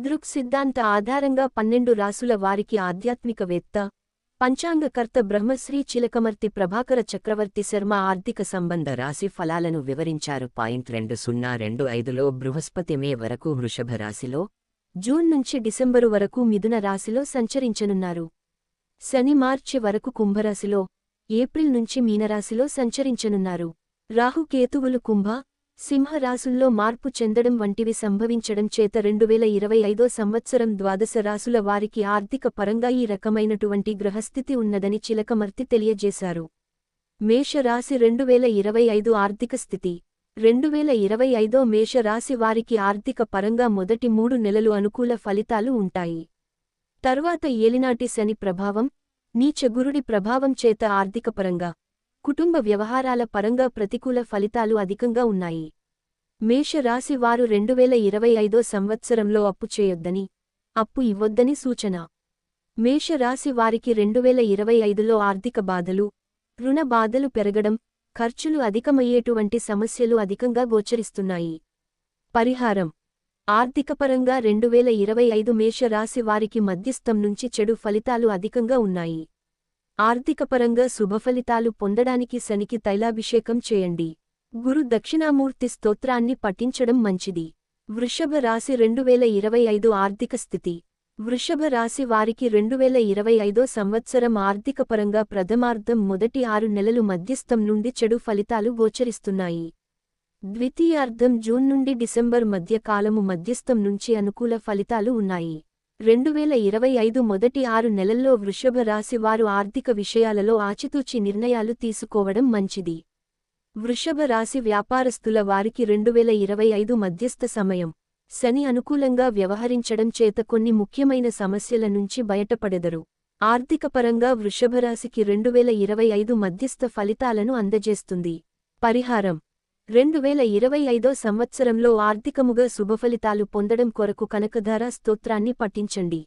దృక్ సిద్ధాంత ఆధారంగా పన్నెండు రాసుల వారికి ఆధ్యాత్మికవేత్త పంచాంగకర్త బ్రహ్మశ్రీ చిలకమర్తి ప్రభాకర చక్రవర్తి శర్మ ఆర్థిక సంబంధ రాశి ఫలాలను వివరించారు. పాయింట్ రెండు సున్నా రెండు ఐదులో బృహస్పతి మే వరకు వృషభ రాశిలో జూన్ నుంచి డిసెంబరు వరకు మిథున రాశిలో సంచరించనున్నారు. శని మార్చి వరకు కుంభరాశిలో ఏప్రిల్ నుంచి మీనరాశిలో సంచరించనున్నారు. రాహుకేతువులు కుంభ సింహరాశుల్లో మార్పు చెందడం వంటివి సంభవించడం చేత రెండువేల ఇరవై ఐదో సంవత్సరం ద్వాదశ రాసుల వారికి ఆర్థిక పరంగా ఈ రకమైనటువంటి గ్రహస్థితి ఉన్నదని చిలకమర్తి తెలియజేశారు. మేషరాశి రెండువేల ఇరవై ఐదు ఆర్థిక స్థితి. రెండువేల ఇరవై ఐదో మేషరాశి వారికి ఆర్థిక పరంగా మొదటి మూడు నెలలు అనుకూల ఫలితాలు ఉంటాయి. తరువాత ఏలినాటి శని ప్రభావం నీచగురుడి ప్రభావం చేత ఆర్థికపరంగా కుటుంబ వ్యవహారాల పరంగా ప్రతికూల ఫలితాలు అధికంగా ఉన్నాయి. మేషరాశి వారు రెండువేల ఇరవై ఐదో సంవత్సరంలో అప్పు చేయొద్దని అప్పు ఇవ్వొద్దని సూచన. మేషరాశి వారికి రెండువేల ఇరవై ఐదులో ఆర్థిక బాధలు రుణ బాధలు పెరగడం ఖర్చులు అధికమయ్యేటువంటి సమస్యలు అధికంగా గోచరిస్తున్నాయి. పరిహారం. ఆర్థికపరంగా రెండువేల ఇరవై ఐదు మేషరాశి వారికి మధ్యస్థం నుంచి చెడు ఫలితాలు అధికంగా ఉన్నాయి. ఆర్థికపరంగా శుభఫలితాలు పొందడానికి శనికి తైలాభిషేకం చేయండి. గురు దక్షిణామూర్తి స్తోత్రాన్ని పఠించడం మంచిది. వృషభ రాశి రెండువేల ఇరవై ఐదు ఆర్థిక స్థితి. వృషభ రాశి వారికి రెండువేల ఇరవై ఐదో సంవత్సరం ఆర్థికపరంగా ప్రథమార్థం మొదటి ఆరు నెలలు మధ్యస్థం నుండి చెడు ఫలితాలు గోచరిస్తున్నాయి. ద్వితీయార్థం జూన్ నుండి డిసెంబర్ మధ్య కాలము మధ్యస్థం నుంచి అనుకూల ఫలితాలు ఉన్నాయి. రెండువేల ఇరవై ఐదు మొదటి ఆరు నెలల్లో వృషభ రాశి వారు ఆర్థిక విషయాలలో ఆచితూచి నిర్ణయాలు తీసుకోవడం మంచిది. వృషభ రాశి వ్యాపారస్తుల వారికి రెండువేల ఇరవై ఐదు మధ్యస్థ సమయం. శని అనుకూలంగా వ్యవహరించడం చేత కొన్ని ముఖ్యమైన సమస్యల నుంచి బయటపడెదరు. ఆర్థికపరంగా వృషభరాశికి రెండువేల ఇరవై ఐదు మధ్యస్థ ఫలితాలను అందజేస్తుంది. పరిహారం. రెండువేల ఇరవై ఐదో సంవత్సరంలో ఆర్థికముగా శుభఫలితాలు పొందడం కొరకు కనకధార స్తోత్రాన్ని పఠించండి.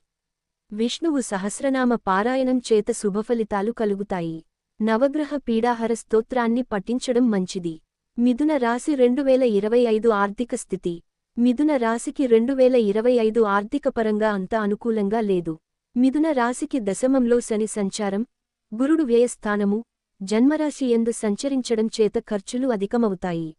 విష్ణువు సహస్రనామ పారాయణం చేత శుభఫలితాలు కలుగుతాయి. నవగ్రహ పీడాహర స్తోత్రాన్ని పఠించడం మంచిది. మిథున రాశి రెండువేల ఇరవై ఐదు ఆర్థిక స్థితి. మిథున రాశికి రెండువేల ఇరవై ఐదు ఆర్థికపరంగా అంత అనుకూలంగా లేదు. మిథున రాశికి దశమంలో శని సంచారం. గురుడు వ్యయస్థానము. జన్మరాశి ఎందు సంచరించడం చేత ఖర్చులు అధికమవుతాయి.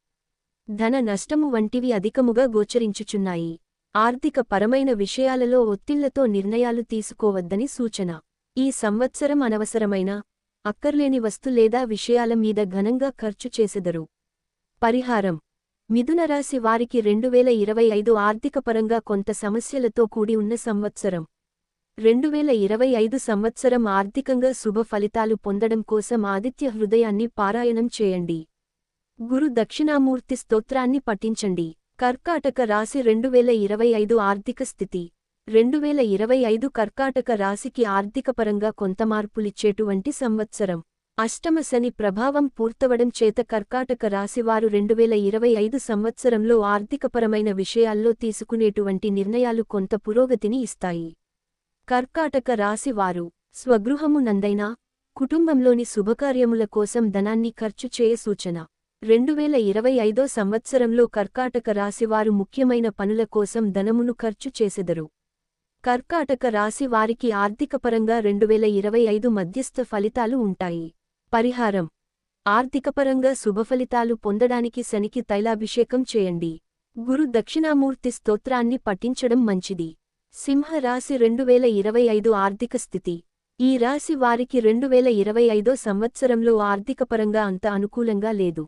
ధన నష్టము వంటివి అధికముగా గోచరించుచున్నాయి. ఆర్థిక పరమైన విషయాలలో ఒత్తిళ్ళతో నిర్ణయాలు తీసుకోవద్దని సూచన. ఈ సంవత్సరం అనవసరమైన అక్కర్లేని వస్తు లేదా విషయాల మీద ఘనంగా ఖర్చు చేసెదరు. పరిహారం. మిథునరాశి వారికి రెండువేల ఇరవై ఐదు ఆర్థికపరంగా కొంత సమస్యలతో కూడి ఉన్న సంవత్సరం. రెండువేల ఇరవై ఐదు సంవత్సరం ఆర్థికంగా శుభ ఫలితాలు పొందడం కోసం ఆదిత్య హృదయాన్ని పారాయణం చేయండి. గురు దక్షిణామూర్తి స్తోత్రాన్ని పఠించండి. కర్కాటక రాశి రెండువేల ఇరవై ఐదు ఆర్థిక స్థితి. రెండువేల ఇరవై ఐదు కర్కాటక రాశికి ఆర్థికపరంగా కొంత మార్పులిచ్చేటువంటి సంవత్సరం. అష్టమ శని ప్రభావం పూర్తవడం చేత కర్కాటక రాశివారు రెండువేల ఇరవై ఐదు సంవత్సరంలో ఆర్థికపరమైన విషయాల్లో తీసుకునేటువంటి నిర్ణయాలు కొంత పురోగతిని ఇస్తాయి. కర్కాటక రాశివారు స్వగృహము నందైనా కుటుంబంలోని శుభకార్యముల కోసం ధనాన్ని ఖర్చు చేయ సూచన. రెండువేల ఇరవై ఐదో సంవత్సరంలో కర్కాటక రాశివారు ముఖ్యమైన పనుల కోసం ధనమును ఖర్చు చేసెదరు. కర్కాటక రాశి వారికి ఆర్థికపరంగా రెండువేల ఇరవై ఐదు మధ్యస్థ ఫలితాలు ఉంటాయి. పరిహారం. ఆర్థికపరంగా శుభఫలితాలు పొందడానికి శనికి తైలాభిషేకం చేయండి. గురు దక్షిణామూర్తి స్తోత్రాన్ని పఠించడం మంచిది. సింహరాశి రెండువేల ఇరవై ఐదు ఆర్థిక స్థితి. ఈ రాశి వారికి రెండువేల ఇరవై ఐదో సంవత్సరంలో ఆర్థికపరంగా అంత అనుకూలంగా లేదు.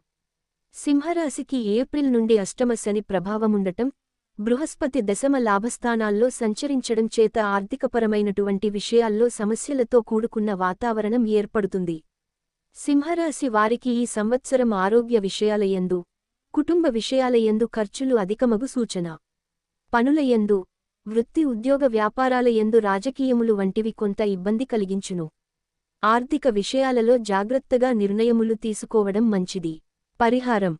సింహరాశికి ఏప్రిల్ నుండి అష్టమ శని ప్రభావముండటం బృహస్పతి దశమ లాభస్థానాల్లో సంచరించడం చేత ఆర్థికపరమైనటువంటి విషయాల్లో సమస్యలతో కూడుకున్న వాతావరణం ఏర్పడుతుంది. సింహరాశి వారికి ఈ సంవత్సరం ఆరోగ్య విషయాలయందు కుటుంబ విషయాలయందు ఖర్చులు అధికమగు సూచన. పనులయందు వృత్తి ఉద్యోగ వ్యాపారాల యందు రాజకీయములు వంటివి కొంత ఇబ్బంది కలిగించును. ఆర్థిక విషయాలలో జాగ్రత్తగా నిర్ణయములు తీసుకోవడం మంచిది. పరిహారం.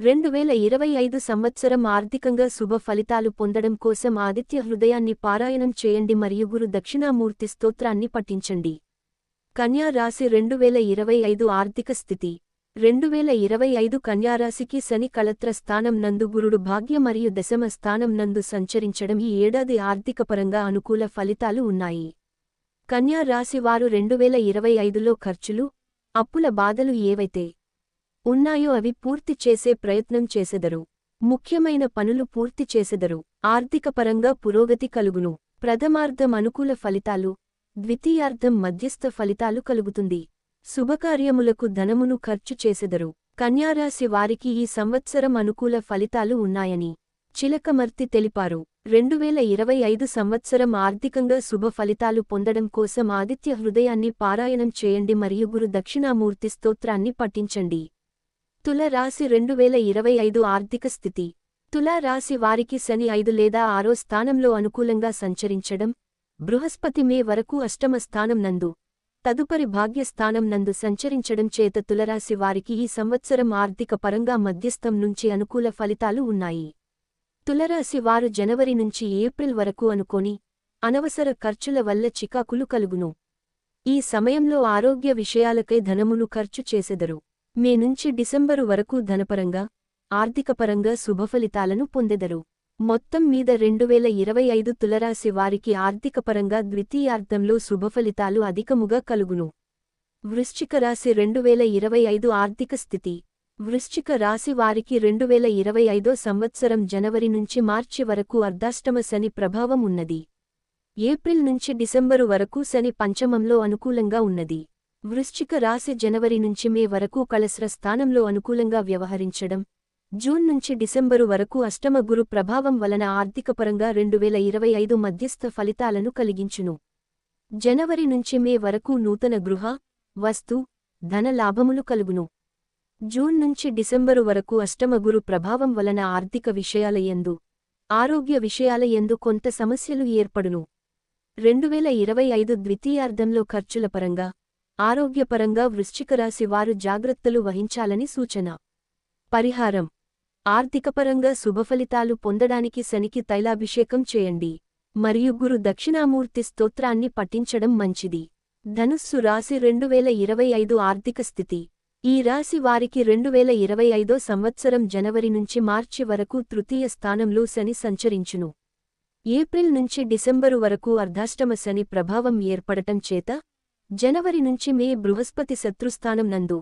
రెండువేల ఇరవై ఐదు సంవత్సరం ఆర్థికంగా శుభ ఫలితాలు పొందడం కోసం ఆదిత్య హృదయాన్ని పారాయణం చేయండి మరియు గురు దక్షిణామూర్తి స్తోత్రాన్ని పఠించండి. కన్యా రాశి రెండువేల ఇరవై ఐదు ఆర్థిక స్థితి. రెండు వేల ఇరవై ఐదు కన్యారాశికి శని కళత్ర స్థానం నందు గురుడు భాగ్య మరియు దశమ స్థానం నందు సంచరించడం ఈ ఏడాది ఆర్థికపరంగా అనుకూల ఫలితాలు ఉన్నాయి. కన్యా రాశి వారు రెండు వేల ఇరవై ఐదులో ఖర్చులు అప్పుల బాధలు ఏవైతే ఉన్నాయో అవి పూర్తి చేసే ప్రయత్నం చేసెదరు. ముఖ్యమైన పనులు పూర్తి చేసెదరు. ఆర్థికపరంగా పురోగతి కలుగును. ప్రథమార్థం అనుకూల ఫలితాలు ద్వితీయార్థం మధ్యస్థ ఫలితాలు కలుగుతుంది. శుభకార్యములకు ధనమును ఖర్చు చేసెదరు. కన్యారాశి వారికి ఈ సంవత్సరం అనుకూల ఫలితాలు ఉన్నాయని చిలకమర్తి తెలిపారు. రెండువేల ఇరవై ఐదు సంవత్సరం ఆర్థికంగా శుభ ఫలితాలు పొందడం కోసం ఆదిత్య హృదయాన్ని పారాయణం చేయండి మరియు గురు దక్షిణామూర్తి స్తోత్రాన్ని పఠించండి. తుల రాశి రెండువేల ఇరవై ఐదు ఆర్థిక స్థితి. తులారాశి వారికి శని ఐదు లేదా ఆరో స్థానంలో అనుకూలంగా సంచరించడం. బృహస్పతి మే వరకు అష్టమ స్థానం నందు. తదుపరి భాగ్యస్థానం నందు సంచరించడం చేత తులరాశి వారికి ఈ సంవత్సరం ఆర్థిక పరంగా మధ్యస్థం నుంచి అనుకూల ఫలితాలు ఉన్నాయి. తులరాశి వారు జనవరి నుంచి ఏప్రిల్ వరకు అనుకోని అనవసర ఖర్చుల వల్ల చికాకులు కలుగును. ఈ సమయంలో ఆరోగ్య విషయాలకై ధనమును ఖర్చు చేసెదరు. మే నుంచి డిసెంబరు వరకు ధనపరంగా ఆర్థికపరంగా శుభఫలితాలను పొందెదరు. మొత్తం మీద రెండువేల ఇరవై ఐదు తులరాశి వారికి ఆర్థికపరంగా ద్వితీయార్థంలో శుభఫలితాలు అధికముగా కలుగును. వృశ్చిక రాశి రెండువేల ఇరవై ఐదు ఆర్థిక స్థితి. వృశ్చిక రాశి వారికి రెండువేల ఇరవై ఐదో సంవత్సరం జనవరి నుంచి మార్చి వరకు అర్ధాష్టమ శని ప్రభావం ఉన్నది. ఏప్రిల్ నుంచి డిసెంబరు వరకు శని పంచమంలో అనుకూలంగా ఉన్నది. వృశ్చిక రాశి జనవరి నుంచి మే వరకు కళశ్ర స్థానంలో అనుకూలంగా వ్యవహరించడం జూన్ నుంచి డిసెంబరు వరకు అష్టమ గురు ప్రభావం వలన ఆర్థికపరంగా రెండువేల ఇరవై ఐదు మధ్యస్థ ఫలితాలను కలిగించును. జనవరి నుంచి మే వరకు నూతన గృహ వస్తు ధన లాభములు కలుగును. జూన్ నుంచి డిసెంబరు వరకు అష్టమ గురు ప్రభావం వలన ఆర్థిక విషయాల యందు ఆరోగ్య విషయాల యందు కొంత సమస్యలు ఏర్పడును. రెండువేల ఇరవై ఐదు ద్వితీయార్థంలో ఖర్చుల పరంగా ఆరోగ్యపరంగా వృశ్చికరాశి వారు జాగ్రత్తలు వహించాలని సూచన. పరిహారం ఆర్థికపరంగా శుభఫలితాలు పొందడానికి శనికి తైలాభిషేకం చేయండి. మరియు గురు దక్షిణామూర్తి స్తోత్రాన్ని పఠించడం మంచిది. ధనుస్సు రాశి రెండువేల ఇరవై ఐదు ఆర్థిక స్థితి. ఈ రాశి వారికి రెండువేల ఇరవై ఐదో సంవత్సరం జనవరి నుంచి మార్చి వరకు తృతీయ స్థానంలో శని సంచరించును. ఏప్రిల్ నుంచి డిసెంబరు వరకు అర్ధాష్టమ శని ప్రభావం ఏర్పడటం చేత జనవరి నుంచి మే బృహస్పతి శత్రుస్థానం నందు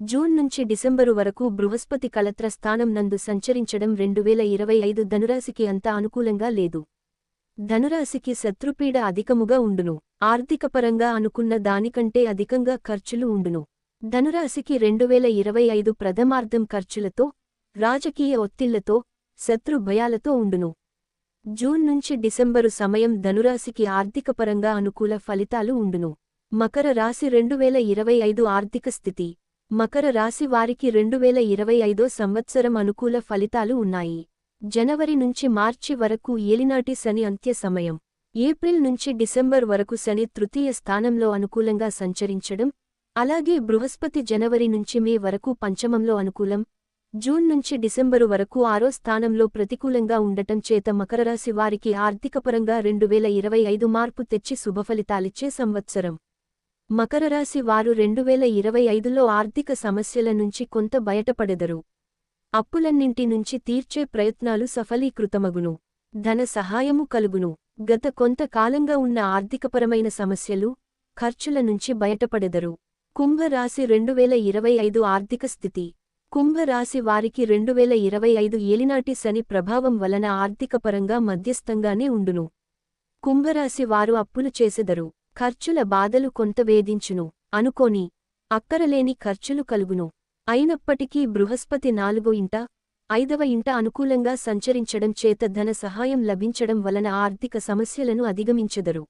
జూన్ నుంచి డిసెంబరు వరకు బృహస్పతి కలత్ర స్థానం నందు సంచరించడం రెండువేల ఇరవై ఐదు ధనురాశికి అంత అనుకూలంగా లేదు. ధనురాశికి శత్రుపీడ అధికముగా ఉండును. ఆర్థికపరంగా అనుకున్న దానికంటే అధికంగా ఖర్చులు ఉండును. ధనురాశికి రెండువేల ఇరవై ఐదు ప్రథమార్థం ఖర్చులతో రాజకీయ ఒత్తిళ్ళతో శత్రు భయాలతో ఉండును. జూన్ నుంచి డిసెంబరు సమయం ధనురాశికి ఆర్థికపరంగా అనుకూల ఫలితాలు ఉండును. మకర రాశి రెండువేల ఇరవై ఐదు ఆర్థిక స్థితి మకర రాశి వారికి రెండువేల ఇరవై ఐదో సంవత్సరం అనుకూల ఫలితాలు ఉన్నాయి. జనవరి నుంచి మార్చి వరకు ఏలినాటి శని అంత్య సమయం. ఏప్రిల్ నుంచి డిసెంబర్ వరకు శని తృతీయ స్థానంలో అనుకూలంగా సంచరించడం. అలాగే బృహస్పతి జనవరి నుంచి మే వరకు పంచమంలో అనుకూలం. జూన్ నుంచి డిసెంబరు వరకు ఆరో స్థానంలో ప్రతికూలంగా ఉండటం చేత మకరరాశి వారికి ఆర్థికపరంగా రెండువేల ఇరవై ఐదు మార్పు తెచ్చి శుభఫలితాలిచ్చే సంవత్సరం. మకరరాశి వారు రెండువేల ఇరవై ఐదులో ఆర్థిక సమస్యల నుంచి కొంత బయటపడెదరు. అప్పులన్నింటి నుంచి తీర్చే ప్రయత్నాలు సఫలీకృతమగును. ధన సహాయము కలుగును. గత కొంతకాలంగా ఉన్న ఆర్థికపరమైన సమస్యలు ఖర్చుల నుంచి బయటపడెదరు. కుంభరాశి రెండువేల ఇరవై ఐదు ఆర్థిక స్థితి. కుంభరాశి వారికి రెండువేల ఇరవై ఐదు ఏలినాటి శని ప్రభావం వలన ఆర్థికపరంగా మధ్యస్థంగానే ఉండును. కుంభరాశి వారు అప్పులు చేసెదరు. ఖర్చుల బాధలు కొంత వేధించును అనుకోని అక్కరలేని ఖర్చులు కలుగును. అయినప్పటికీ బృహస్పతి నాలుగో ఇంట ఐదవ ఇంట అనుకూలంగా సంచరించడం చేత ధన సహాయం లభించడం వలన ఆర్థిక సమస్యలను అధిగమించెదరు.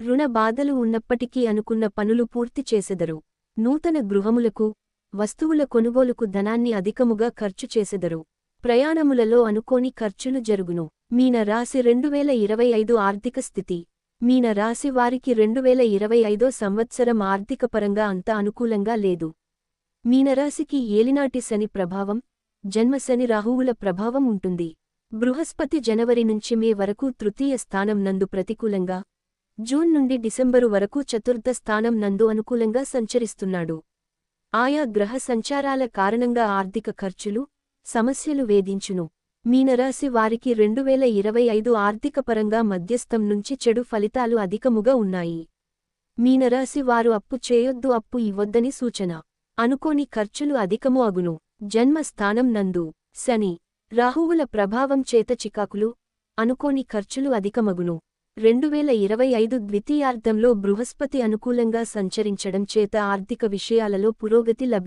రుణ బాధలు ఉన్నప్పటికీ అనుకున్న పనులు పూర్తి చేసెదరు. నూతన గృహములకు వస్తువుల కొనుగోలుకు ధనాన్ని అధికముగా ఖర్చు చేసెదరు. ప్రయాణములలో అనుకోని ఖర్చులు జరుగును. మీన రాశి రెండువేల ఇరవై ఐదు ఆర్థిక స్థితి. మీన రాశి వారికి రెండువేల ఇరవై ఐదో సంవత్సరం ఆర్థికపరంగా అంత అనుకూలంగా లేదు. మీనరాశికి ఏలినాటి శని ప్రభావం జన్మశని రాహువుల ప్రభావం ఉంటుంది. బృహస్పతి జనవరి నుంచి మే వరకు తృతీయ స్థానం నందు ప్రతికూలంగా జూన్ నుండి డిసెంబరు వరకు చతుర్థ స్థానం నందు అనుకూలంగా సంచరిస్తున్నాడు. ఆయా గ్రహ సంచారాల కారణంగా ఆర్థిక ఖర్చులు సమస్యలు వేధించును. మీనరాశి వారికి రెండువేల ఇరవై ఐదు ఆర్థికపరంగా మధ్యస్థం నుంచి చెడు ఫలితాలు అధికముగా ఉన్నాయి. మీనరాశి వారు అప్పు చేయొద్దు అప్పు ఇవ్వొద్దని సూచన. అనుకోని ఖర్చులు అధికము అగును. జన్మస్థానం నందు. శని. రాహువుల ప్రభావం చేత చికాకులు అనుకోని ఖర్చులు అధికమగును. రెండువేల ఇరవై ఐదు ద్వితీయార్ధంలో బృహస్పతి అనుకూలంగా సంచరించడం చేత ఆర్థిక విషయాలలో పురోగతి లభి